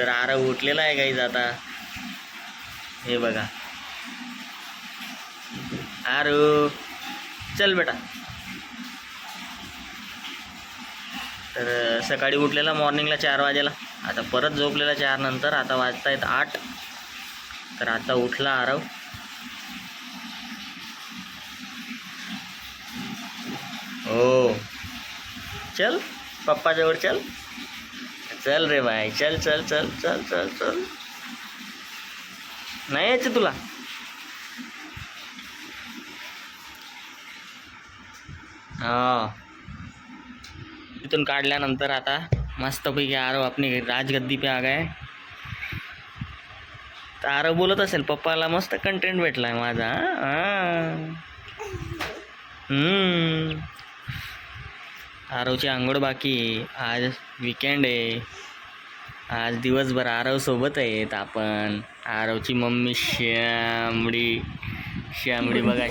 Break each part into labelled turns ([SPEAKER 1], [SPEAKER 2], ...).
[SPEAKER 1] तर आरव उठलेला आहे गाईज आता. हे बघा. आरू चल बेटा. तर सकाळी उठलेला मॉर्निंगला चार वाजेला. आता परत झोपलेला चार नंतर. आता वाजतायत आठ. तर आता उठला आरव. हो. चल पप्पाजवळ चल. चल रे बाय चल चल चल चल चल चल. नाही यायचं तुला? हा. तिथून काढल्यानंतर आता मस्तपैकी आरव आपली राजगद्दी पे आ गए. तर आरव बोलत असेल पप्पाला मस्त कंटेंट भेटलाय माझा हा. आरवची आंघोळ बाकी. आज विकेंड आहे. आज दिवसभर आरव सोबत आहेत आपण. आरवची मम्मी श्यामडी. श्यामडी बघा.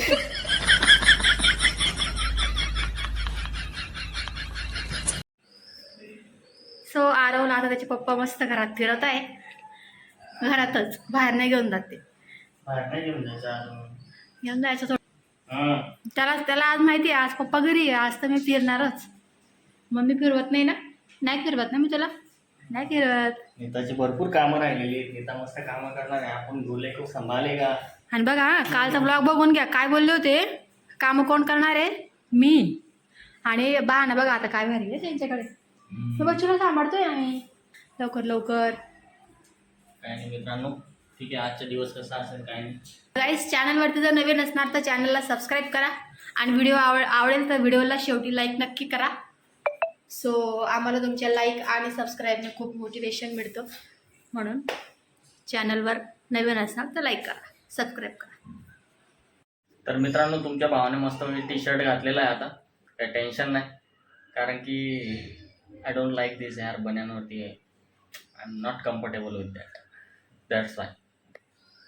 [SPEAKER 2] सो आरवला आता त्याचे पप्पा मस्त घरात फिरत आहे. घरातच बाहेर नाही घेऊन जाते घेऊन जायचं थोडं. त्याला त्याला आज माहिती आहे आज पप्पा घरी आहे आज तर मी फिरणारच. मम्मी फिरवत नाही ना? नाही फिरवत ना मी तुला? नाही फिरवत.
[SPEAKER 1] नेताची भरपूर कामं राहिलेली आहेत. नेता मस्त कामं करणार आहे. आपण बोलले खूप संभालेगा
[SPEAKER 2] आणि बघा हा, कालचा ब्लॉग बघून घ्या. काय बोलले होते? कामं कोण करणार आहे? मी. आणि बा ना बघा आता काय भारी आहे त्यांच्याकडे. तो बच्चूला सांभाळतोय आम्ही. लवकर लवकर.
[SPEAKER 1] काय नाही मित्रांनो ठीक आहे. आजचा दिवस कसा असेल काय नाही.
[SPEAKER 2] गाईस चॅनलवरती जर नवीन असणार तर चॅनलला सबस्क्राईब करा. आणि व्हिडिओ आवड आवडेल तर व्हिडिओला शेवटी लाईक नक्की करा. सो आम्हाला तुमच्या लाईक आणि सबस्क्राईबने खूप मोटिवेशन मिळतं. म्हणून चॅनलवर नवीन असाल तर लाईक करा सबस्क्राईब करा.
[SPEAKER 1] तर मित्रांनो तुमच्या भावाने मस्त टी शर्ट घातलेला आहे आता. काही टेन्शन नाही. कारण की I don't like this yaar बन्यांवरती I am not comfortable with that that's why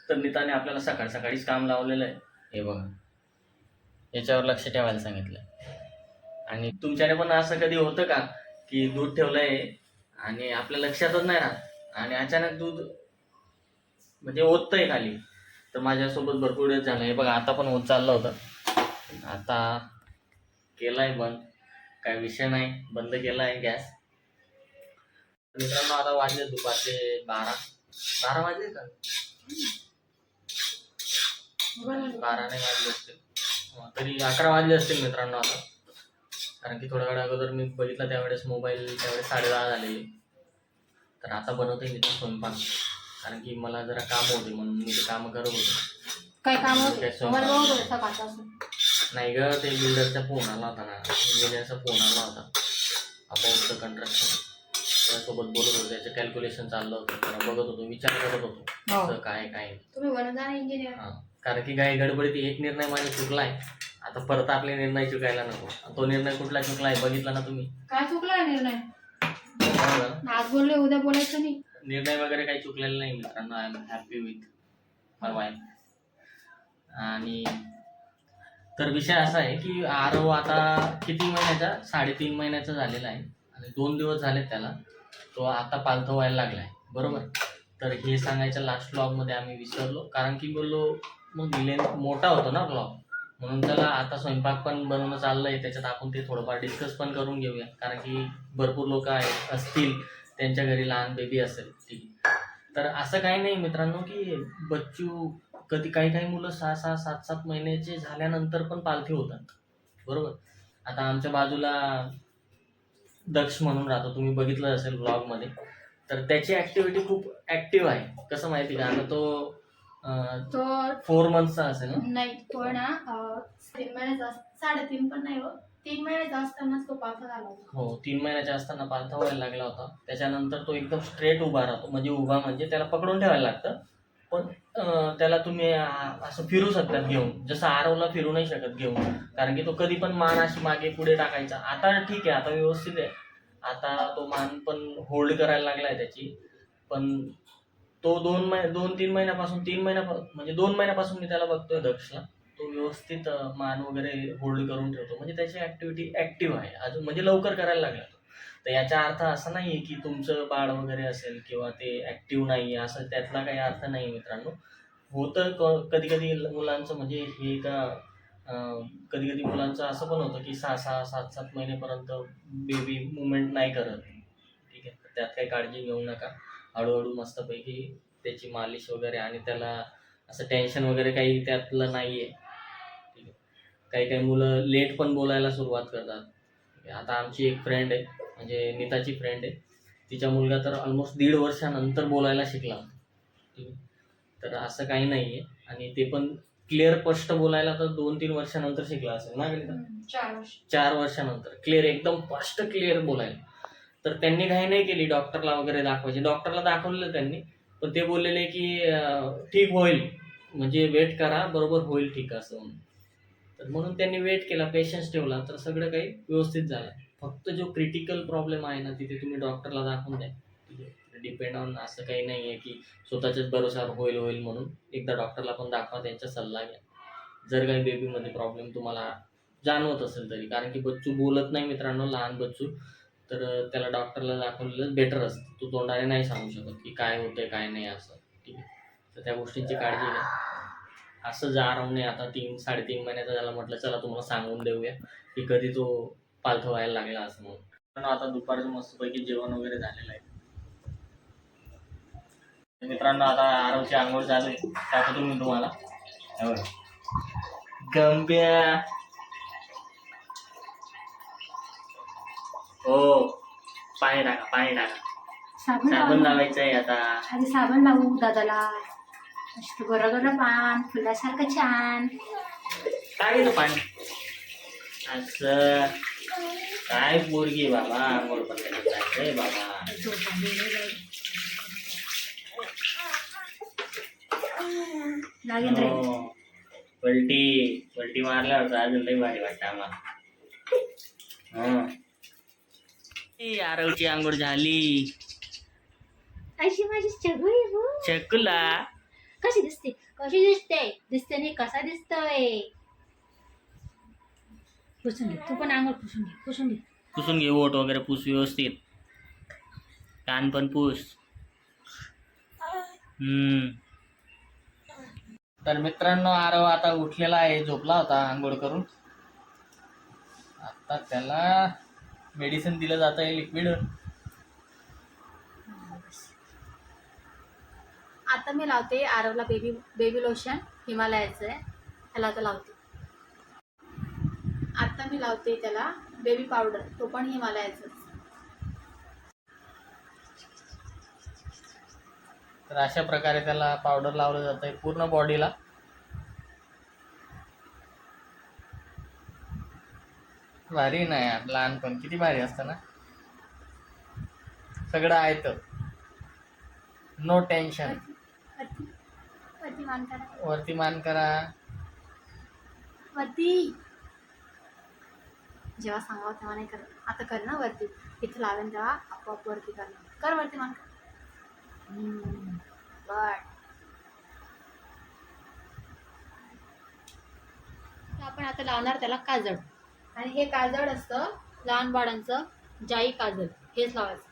[SPEAKER 1] तर मित्राने आपल्याला सकाळ सकाळीच काम लावलेलं आहे. हे बघा. याच्यावर लक्ष ठेवायला सांगितलं आणि तुमच्याने पण असं कधी होतं का की दूध ठेवलंय आणि आपल्या लक्षातच नाही राहत? आणि अचानक दूध म्हणजे ओततंय खाली. तर माझ्यासोबत भरपूर वेळ झालं. हे बघा आता पण होत चाललं होतं. आता केलाय बंद. काय विषय नाही. बंद केला आहे गॅस. मित्रांनो आता वाजले दुपारचे बारा. बारा वाजले का? बारा नाही वाजले असतील. हो, तरी अकरा वाजले असतील मित्रांनो आता. कारण की थोड्या वेळा अगोदर मी बघितलं त्यावेळेस मोबाईल त्यावेळेस साडेदहा झालेले. तर आता बनवतोय मी तो स्वयंपाक. कारण की मला जरा काम होते म्हणून मी ते कामं करत होतो.
[SPEAKER 2] काय काम
[SPEAKER 1] काय
[SPEAKER 2] होतं?
[SPEAKER 1] स्वयंपाक?
[SPEAKER 2] मोबाईल बघत होते सकाळपासून
[SPEAKER 1] नाही ग ते बिल्डरचा फोन आला होता ना. इंजिनियरचा फोन आला होता. अबाउट द कंट्रक्शन त्यासोबत बोलत होतो त्याचं कॅल्क्युलेशन चाललं होतं. त्याला बघत होतो विचार करत होतो.
[SPEAKER 2] हो.
[SPEAKER 1] कसं काय काय.
[SPEAKER 2] तुम्ही बनत जा इंजिनियर
[SPEAKER 1] हा. कारण की काही गडबडीत एक निर्णय माझा चुकलाय. आता परत आपले निर्णय चुकायला नको. तो निर्णय कुठला चुकलाय बघितला ना तुम्ही?
[SPEAKER 2] काय चुकला निर्णय?
[SPEAKER 1] हो ना?
[SPEAKER 2] आज बोलले उद्या बोलायचं नाही.
[SPEAKER 1] निर्णय वगैरे काही चुकलेला नाही मित्रांनो. I am happy with my wife आणि तर विषय असा आहे की आरव आता किती महिन्याचा? साडेतीन महिन्याचा झालेला आहे. आणि दोन दिवस झालेत त्याला. तो आता पालथं व्हायला लागला आहे बरोबर? तर हे सांगायचं लास्ट ब्लॉगमध्ये आम्ही विसरलो. कारण की बोललो मग लेन मोठा होतो ना ब्लॉग म्हणून त्याला आता स्वयंपाक पण बनवणं चाललं आहे त्याच्यात आपण ते थोडंफार डिस्कस पण करून घेऊया. कारण की भरपूर लोक आहेत असतील त्यांच्या घरी लहान बेबी असेल ठीक तर असं काही नाही मित्रांनो की बच्चू कधी काही काही मुलं सहा सहा सात सात महिन्याचे झाल्यानंतर पण पालथी होतात. बरोबर? आता आमच्या बाजूला दक्ष म्हणून राहतो. तुम्ही बघितलं असेल ब्लॉगमध्ये तर त्याची ॲक्टिव्हिटी खूप ॲक्टिव्ह आहे. कसं माहिती का? आता तो
[SPEAKER 2] तो
[SPEAKER 1] फोर मंथचा असेल ना?
[SPEAKER 2] नाही तो ना अं, तीन महिन्याचा साडेतीन पण नाही हो तीन महिन्याचा असतानाच तो पालथा झाला होता.
[SPEAKER 1] हो तीन महिन्याच्या असताना पालथा व्हायला लागला होता. त्याच्यानंतर तो एकदम स्ट्रेट उभा राहतो. म्हणजे उभा म्हणजे त्याला पकडून ठेवायला लागतं. पण त्याला तुम्ही असं फिरू शकतात घेऊन. जसं आरवला फिरू नाही शकत घेऊन. कारण की तो कधी पण मान अशी मागे पुढे टाकायचा. आता ठीक आहे आता व्यवस्थित आहे. आता तो मान पण होल्ड करायला लागलाय त्याची. पण तो दोन महिने दोन तीन महिन्यापासून तीन महिन्या म्हणजे दोन महिन्यापासून मी त्याला बघतोय दक्षला. तो व्यवस्थित मान वगैरे होल्ड करून ठेवतो. म्हणजे त्याची ऍक्टिव्हिटी ऍक्टिव्ह आहे. अजून म्हणजे लवकर करायला लागला तो. तर याचा अर्थ असा नाही आहे की तुमचं बाळ वगैरे असेल किंवा ते ऍक्टिव्ह नाही आहे असं त्यातला काही अर्थ नाही मित्रांनो. होतं क कधी कधी मुलांचं म्हणजे हे का कधी कधी मुलांचं असं पण होतं की सहा सहा सात सात महिनेपर्यंत बेबी मुवमेंट नाही करत. ठीक आहे? त्यात काही काळजी घेऊ नका. हळूहळू मस्तपैकी त्याची मालिश वगैरे आणि त्याला असं टेन्शन वगैरे काही त्यातलं नाही आहे ठीक आहे. काही काही मुलं लेट पण बोलायला सुरुवात करतात. आता आमची एक फ्रेंड आहे म्हणजे नीताची फ्रेंड आहे. तिचा मुलगा तर ऑलमोस्ट दीड वर्षानंतर बोलायला शिकला. ठीक आहे. तर असं काही नाही आहे आणि ते पण क्लिअर स्पष्ट बोलायला तर दोन तीन वर्षानंतर शिकला असेल ना
[SPEAKER 2] चार
[SPEAKER 1] वर्षानंतर. क्लिअर एकदम स्पष्ट क्लिअर बोलायला. तर त्यांनी काही नाही केली डॉक्टरला वगैरे दाखवायची. डॉक्टरला दाखवलेलं त्यांनी पण ते बोललेले की ठीक होईल. म्हणजे वेट करा बरोबर होईल ठीक असं म्हणून. तर म्हणून त्यांनी वेट केला पेशन्स ठेवला तर सगळं काही व्यवस्थित झालं. फक्त जो क्रिटिकल प्रॉब्लेम आहे ना तिथे तुम्ही डॉक्टरला दाखवून द्या. डिपेंड ऑन असं काही नाही आहे की स्वतःच्याच भरोसावर होईल होईल म्हणून. एकदा डॉक्टरला पण दाखवा त्यांचा सल्ला घ्या. जर काही बेबीमध्ये प्रॉब्लेम तुम्हाला जाणवत असेल तरी. कारण की बच्चू बोलत नाही मित्रांनो लहान बच्चू. तर त्याला डॉक्टरला दाखवलेलं बेटर असतं. तू तोंडाने नाही सांगू शकत की काय होतंय काय नाही असं. ठीक आहे? तर त्या गोष्टींची काळजी घ्या. असं जा नाही. आता तीन साडेतीन महिन्याचा झाला म्हटलं चला तुम्हाला सांगून देऊया की कधी तो पालथं व्हायला लागला असं म्हणून. पण आता दुपारचं मस्तपैकी जेवण वगैरे झालेलं आहे. मित्रांनो आता आरवची आंघोळ झाली. आहे दाखवतो मी तुम्हाला. हो. हे. गंब्या हो. पाणी टाका पाणी टाका.
[SPEAKER 2] साबण
[SPEAKER 1] साबण
[SPEAKER 2] लावू
[SPEAKER 1] लावायचं आहे आता.
[SPEAKER 2] आधी साबण लावू दादाला. मस्त गरं गरं पान फुलासारखं छान.
[SPEAKER 1] टाकायचं पाणी असं. काय पोरगी बाबा आंघोळ जायचंय बाबा.
[SPEAKER 2] लागेल रे.
[SPEAKER 1] हो. पलटी पलटी मारल्यावर तर अजून लई भारी वाटतं आम्हाला. हं. ए, आरवची आंघोळ झाली.
[SPEAKER 2] अशी माझी चगळी हो.
[SPEAKER 1] चकुला
[SPEAKER 2] कशी दिसते? कशी दिसते? दिसते नाही कसा दिसतोय? पुसून घे तू पण अंघोळ पुसून घे पुसून घे.
[SPEAKER 1] पुसून घे ओट वगैरे पुस व्यवस्थित. कान पण पुस. हम्म. तर मित्रांनो आरव आता उठलेला आहे झोपला होता आंघोळ करून. आता त्याला मेडिसिन दिलं जात आहे लिक्विड.
[SPEAKER 2] आता मी लावते आरवला बेबी बेबी लोशन हिमालयाचं आहे. त्याला आता लावते. आता मी लावते त्याला बेबी पावडर तो पण हिमालयाचं
[SPEAKER 1] तर अशा प्रकारे त्याला पावडर लावलं जात आहे पूर्ण बॉडीला भारी नाही यार लहानपण. किती भारी असतं ना? सगळं आहे तर नो टेन्शन
[SPEAKER 2] वरती वरती मान करा.
[SPEAKER 1] वरती. करा
[SPEAKER 2] जेव्हा सांगावं तेव्हा नाही करत. आता कर ना वरती. इथं लावेन तेव्हा आपोआप वरती करणार कर वरती मान कर. आपण आता लावणार त्याला काजळ. आणि हे काजळ असतं लहान बाळांचं जाई काजळ. हेच लावायचं.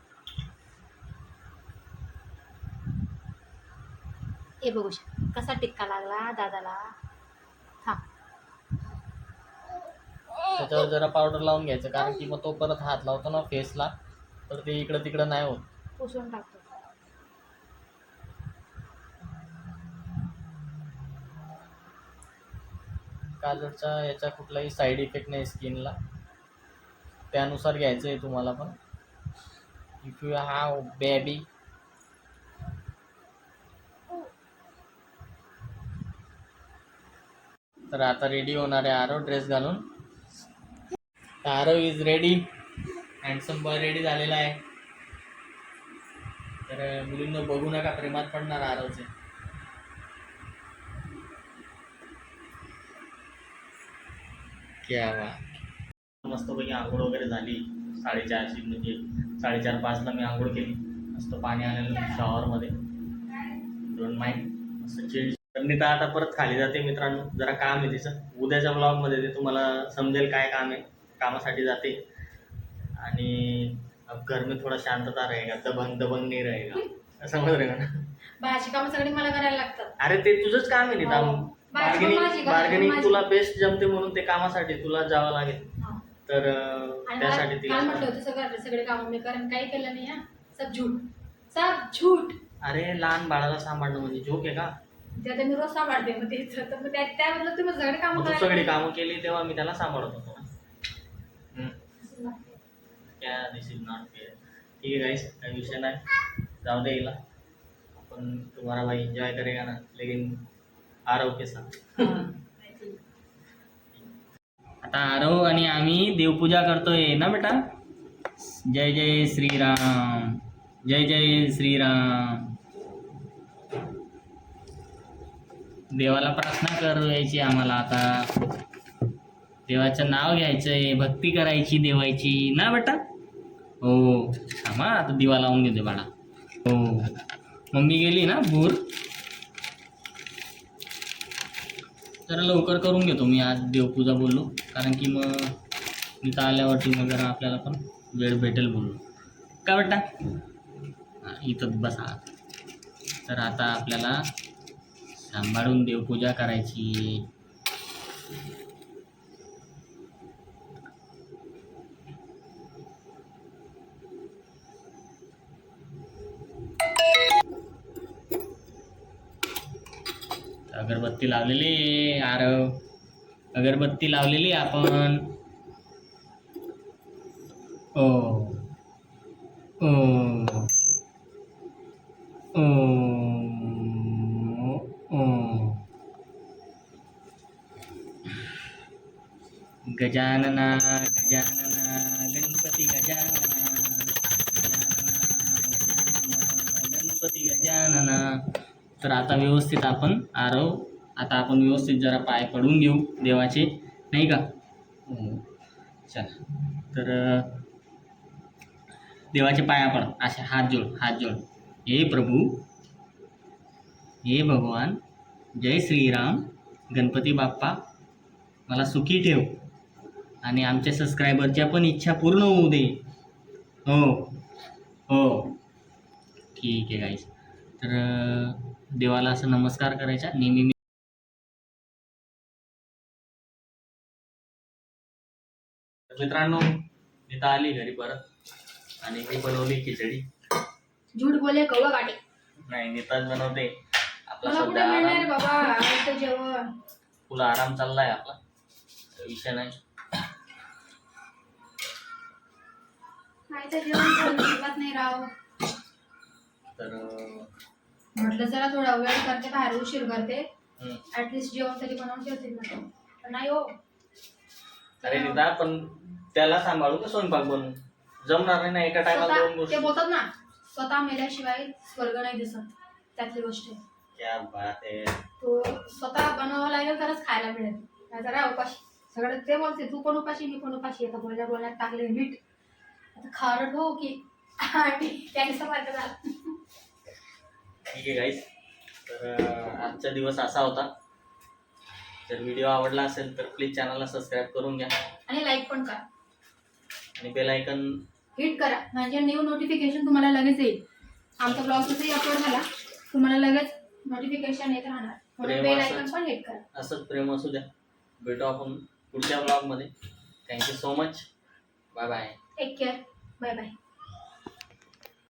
[SPEAKER 2] हे बघू शकता. कसा टिक्का लागला दादाला? थांब
[SPEAKER 1] त्याच्यावर जरा पावडर लावून घ्यायचं कारण की मग तो परत हात लावतो ना फेसला तर ते इकडं तिकडं नाही होत.
[SPEAKER 2] पुसून टाकतो.
[SPEAKER 1] काजळचा याचा कुठलाही साईड इफेक्ट नाही स्किनला. त्यानुसार घ्यायचं आहे तुम्हाला पण. इफ यू हॅव बेबी तर आता रेडी होणार आहे आरव ड्रेस घालून. तर Aarav is ready handsome boy ready झालेला आहे. तर मुलींना बघू नका प्रेमात पडणार आरवचे क्या वा मस्तपैकी आंघोळ वगैरे झाली. साडेचारशी म्हणजे साडेचार पाचला मी आंघोळ केली. मस्त पाणी आलेलं शॉवरमध्ये डोंट माइंड मस्त तर आता परत खाली जाते मित्रांनो. जरा काम आहे तिचं. उद्याच्या ब्लॉगमध्ये ते तुम्हाला समजेल काय काम आहे. कामासाठी जाते. आणि अब घर में थोड़ा शांतता रहेगा. दबंग दबंग नहीं रहेगा. समज हो ना
[SPEAKER 2] बाहेरची कामं सगळी मला करायला लागतात.
[SPEAKER 1] अरे ते तुझंच काम आहे नीता बार्गेनिंग बार्गेनिंग. तुला बेस्ट जमते म्हणून ते कामासाठी तुला जावं लागेल. तर त्यासाठी तिला
[SPEAKER 2] काल म्हटलं होतं सगळं सगळे कामं मी कारण काही केलं नाही हा. सब झूट सब झूट
[SPEAKER 1] अरे लहान बाळाला सांभाळणं म्हणजे जोक आहे का?
[SPEAKER 2] ते आता मी रोज सांभाळते मग तेच तर. मग त्या त्याबद्दल तुम्ही सगळे कामं
[SPEAKER 1] मग तू सगळी कामं केली तेव्हा मी त्याला सांभाळत होतो हम्म.
[SPEAKER 2] लागते.
[SPEAKER 1] क्या दिस इज नॉट फेअर ठीक है गाइस काही विषय नाही. जाऊ दे हिला. आपण तुम्हाला भाई एंजॉय करेगा ना. लेकिन आरव के
[SPEAKER 2] हा.
[SPEAKER 1] आता आरव आणि आम्ही देवपूजा करतोय ना बेटा? जय जय श्रीराम जय जय श्रीराम. देवाला प्रार्थना करायची आम्हाला आता. देवाचं नाव घ्यायचंय भक्ती करायची देवाची. ना बेटा? हो. थांबा आता दिवा लावून घेते बाळा. हो. मम्मी गेली ना भूर? जरा लवकर करून घेतो मी आज देवपूजा बोललो. कारण की मग इथं आल्यावरती मग जरा आपल्याला पण वेळ भेटेल बोललो काय वाटतं? इथं इथंच बसा. तर आता आपल्याला सांभाळून देवपूजा करायची. अगरबत्ती लावलेली आहे, आरव अगरबत्ती लावलेली आहे आपण. ओ ओ ओ ओ. गजानना गजानना गणपती गजानना गजानना गजानना गणपती गजानना. तर आता व्यवस्थित आपण आरव आता आपण व्यवस्थित जरा पाय पडून घेऊ देवाचे नाही का? हो. चला. तर देवाचे पाया पड. असे हात जोड हात जोड. हे प्रभू हे भगवान जय श्रीराम गणपती बाप्पा मला सुखी ठेव. आणि आमच्या सबस्क्रायबरच्या पण इच्छा पूर्ण होऊ दे. हो. हो. ठीक आहे गाईस तर देवाला असं नमस्कार करायचा. नेहमी मित्रांनो इथं आली घरी परत. आणि मी बनवली खिचडी.
[SPEAKER 2] झूट बोले कवा गाडी?
[SPEAKER 1] नाही नीताच बनवते. आपला
[SPEAKER 2] मला कुठे
[SPEAKER 1] सध्या
[SPEAKER 2] मिळणार
[SPEAKER 1] आराम.
[SPEAKER 2] बाबा? आवडतं जेवण.
[SPEAKER 1] तुला आराम चाललाय आपला? विषय नाही.
[SPEAKER 2] जेवण तर अजिबात नाही राव.
[SPEAKER 1] तर अं,
[SPEAKER 2] म्हटलं जरा थोडा वेळ करते बाहेर उशीर करते. ऍटलिस्ट जेवण तरी बनवून ठेवते म्हटलं. पण नाही हो.
[SPEAKER 1] अरे नीता पण त्याला सांभाळू का स्वयंपाक बनवू जमणार नाही ना एका टायमाला दोन
[SPEAKER 2] स्वतः
[SPEAKER 1] गोष्टी.
[SPEAKER 2] ते बोलतात ना स्वतः मेल्याशिवाय स्वर्ग नाही दिसत. त्यातली गोष्ट आहे.
[SPEAKER 1] क्या बात आहे.
[SPEAKER 2] तो स्वतः बनवावं लागेल तरच खायला मिळेल. नाहीतर काय उपाशी. सगळं ते बोलते तू पण उपाशी मी पण उपाशी? आता बोलण्या बोलण्यात टाकले मीठ. आता खारट हो की. आणि कॅन्सर सारखं झालं
[SPEAKER 1] ठीक आहे गाईस तर आजचा दिवस असा होता. जर व्हिडिओ आवडला असेल तर प्लीज चॅनलला सबस्क्राईब करून घ्या.
[SPEAKER 2] आणि लाईक पण करा.
[SPEAKER 1] आणि बेल आयकन
[SPEAKER 2] हिट करा. म्हणजे न्यू नोटिफिकेशन तुम्हाला लगेच येईल. आमचा ब्लॉग जसंही अपलोड झाला तुम्हाला लगेच नोटिफिकेशन येत राहणार. म्हणून बेल. आयकॉन पण हिट करा.
[SPEAKER 1] असंच प्रेम असू द्या. भेटू आपण पुढच्या ब्लॉगमध्ये thank you so much bye bye
[SPEAKER 2] take care bye bye